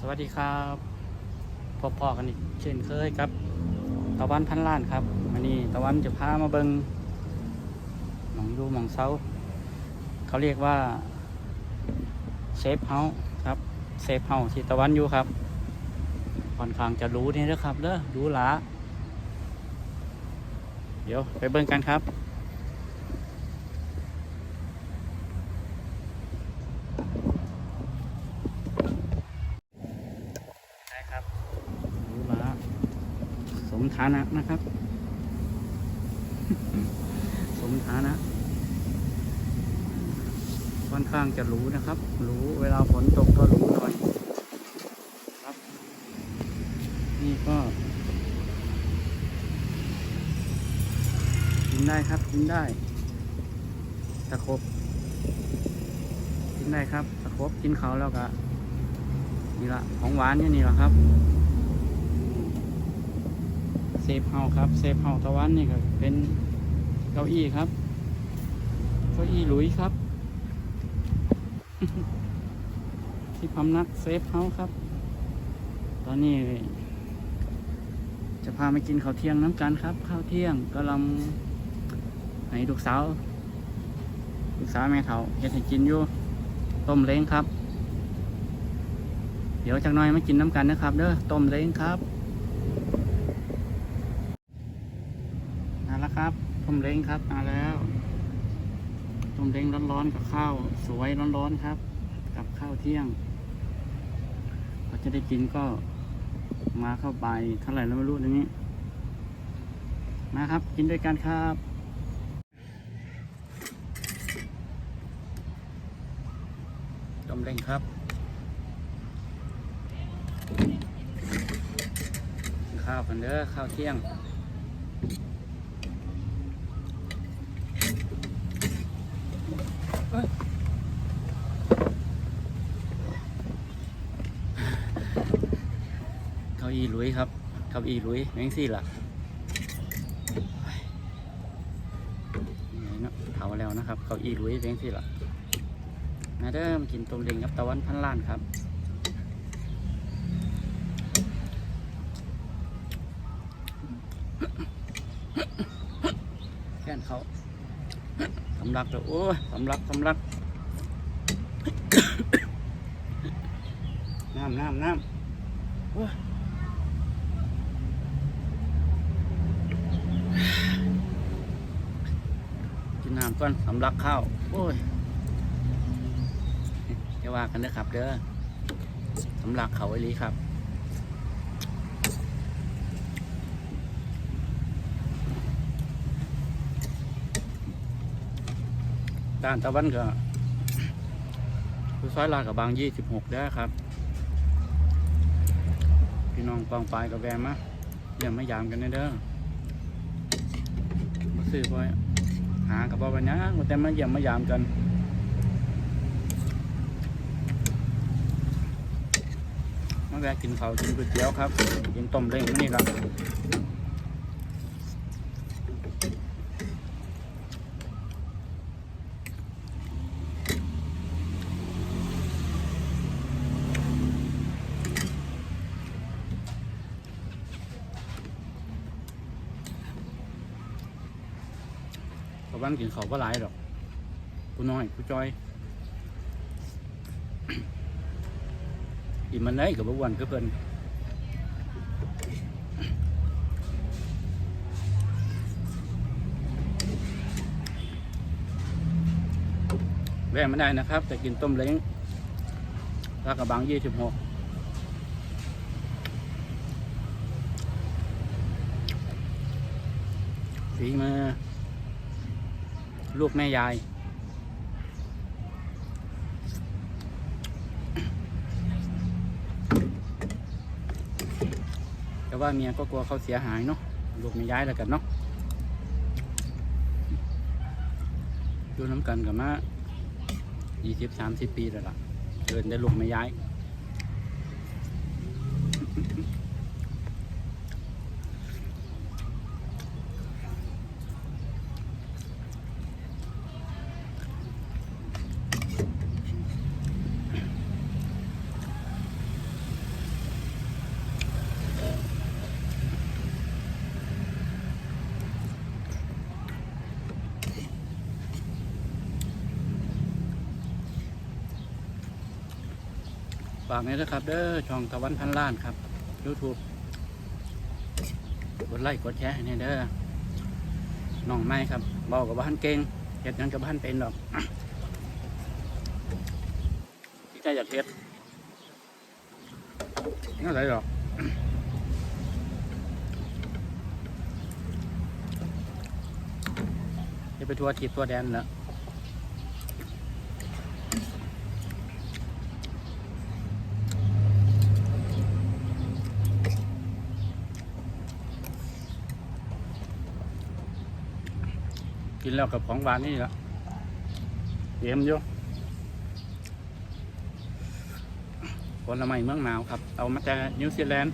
สวัสดีครับพบพอกันอีกเช่นเคยครับตะวันพันล้านครับวันนี้ตะวันจะพามาเบิงหมองดูหมองเซาเขาเรียกว่าเซฟเฮาส์ครับเซฟเฮาส์ที่ตะวันอยู่ครับค่อนข้างจะรู้นี่นะครับเด้อรู้หลาเดี๋ยวไปเบิ่งกันครับ ใช่ครับหรูหราส มฐานะนะครับ สมฐานะค่อนข้างจะรู้นะครับ รู้เวลาฝนตกก็รู้หน่อยครับ นี่ก็กินได้ครับกินได้ตะครบกินได้ครับตะครบกินเขาแล้วก็นี่ละของหวานนี่นี่ละครับ ซฟเฮาครับเซฟเฮาตะวันนี่ก็เป็นเก้าอี้ครับเก้าอี้หลุยครับ ที่พำนักเซฟเฮาครับ ตอนนี้ จะพามากินข้าวเที่ยงน้ำกันครับ ข้าวเที่ยงกำลังให้ลูกสาวลูกสาวแม่เฒ่าเฮ็ดให้กินอยู่ต้มเล้งครับ เดี๋ยวจากหน้อยมากินน้ำกันนะครับ เด้อต้มเล้งครับมาแล้วครับ ต้มเล้งครับมาแล้วต้มเล้งร้อนๆกับข้าวสวยร้อนๆครับ กับข้าวเที่ยงพอจะได้กินก็มาเข้าไปเท่าไหร่แล้วไม่รู้ตรงนี้ มาครับกินด้วยกันครับต้มเล้งครับข้าวกันเด้อข้าวเที่ยง เอ้ยเก้าอี้ลุยครับเก้าอี้ลุยแมงซี่ล่ะเนาะเผาแล้วนะครับเก้าอี้ลุยแมงซี่ล่ะมาเด้อมกินต้มเล้งกับตะวันพันล้านครับแค่นเขาสำลักเลยโอ้ยสำลักสำลักน้ำน้ำน้ำโอ้ย กินน้ำก่อนสำลักข้าวโอ้ยจะว่ากันนะครับ เด้อสำลักเขาไว้ลีครับด้านตะวันก็คือซอยลาดกับบางยี่สิบหกได้อครับ พี่น้องกองปลายกับแวมะเยี่ยมมายามกันเด้อมาซื้อไป หากับบ่วันนี้มาแต่มาเยี่ยมมายามกันมาแวะกินข้าวกินก๋วยเตี๋ยวครับกินต้มเล้งนี่ครับ ตะวันกินเขาวก็หลายดอกกูน้อยกูจอยอีมันได้กับบวันก็เพิ่นแวะไม่ได้นะครับ แต่กินต้มเล้งราคาบางยี่สิบหกฝีมือ ลูกแม่ยาย แต่ว่าเมียก็กลัวเขาเสียหายเนาะลูกแม่ยายแล้วกันเนาะดูน้ำกันกับมายี่สิบสามสิบปีแล้วล่ะเดินได้ลูกแม่ยาย ฝากนี้นะครับเด้อช่องตะวันพันล้านครับ YouTube กดไลค์กดแชร์ให้เด้อน้องไม่ครับบอกกับบ้านเก่งเฮ็ดหยังกับบ้านเป็นดอกที่ใจอยากเฮ็ดนั่นไรหรอกจะไปทัวร์ทิพย์ทัวร์แดนแล้ว กินแล้วกับของหวานนี่ละเยี่ยมอยู่ผลไม้เมืองหนาวครับ เอามาจากนิวซีแลนด์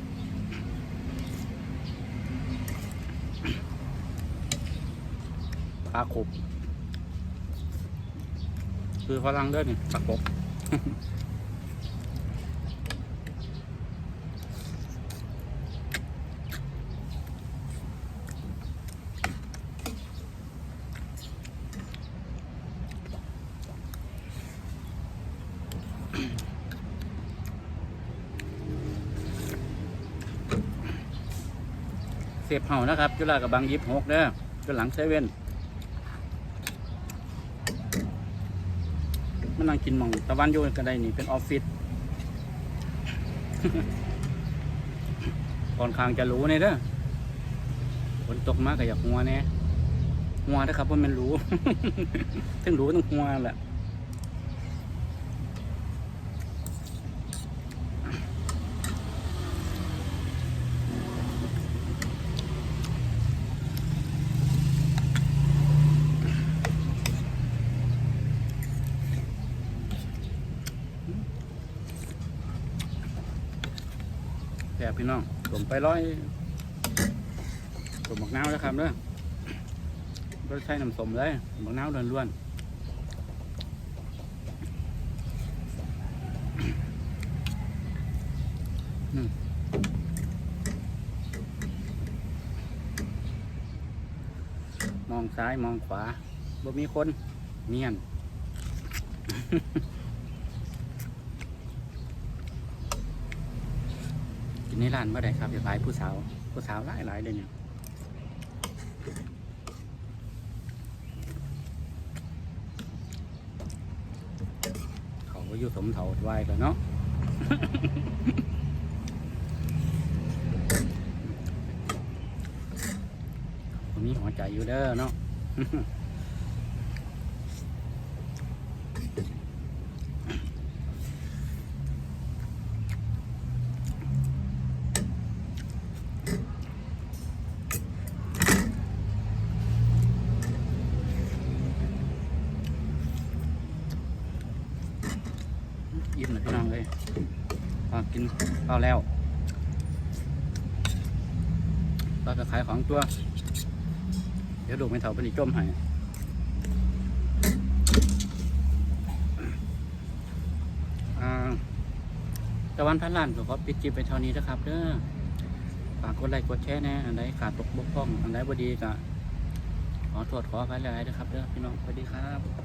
ปลาขบคือฝรั่งด้อนี่ปลากบ เพ่านะครับ จุฬากับบางยิบหกเด้อจุหลังเซเว่นมันนั่งกินมองตะวันอยู่กันได้นี่เป็นออฟฟิศก่อนคางจะรู้เนี่ยเด้อฝนตกมากก็อยากหัวเนี่ยหัวนะครับเพราะมันรู้ ถึงรู้ต้องหัวแหละ แซ่บพี่น้องผมไปร้อยผมบักน้าวแล้วครับเด้อก็ใช้น้ำสมเลยบักน้าวล้วนๆอืมมองซ้ายมองขวาบ่มีคนเนียน กิ นในร้านเมื่อใดครับอย่าหลายผู้สาว ผู้สาวหลายหลายเลยเนี่ยเขาก็อยู่สมเถาไว้กันเนาะผมมีหัวใจอยู่เด้อเนาะิ้มน่อยพี่น้องเลยพอกินข้าวแล้วเราจะขายของตัว เดี๋ยวดูไม่เท่าเป็นอีกจมให้อ่าตะวันพันล้านก็ขอปิดจิบไปเท่านี้นะครับเด้อฝากกดไลค์กดแชร์แน่อันใดขาดตกบกพร่อง อันใดบดีก็ขอโทษขออภัยหลายๆนะครับเด้อพี่น้องสวัสดีครับ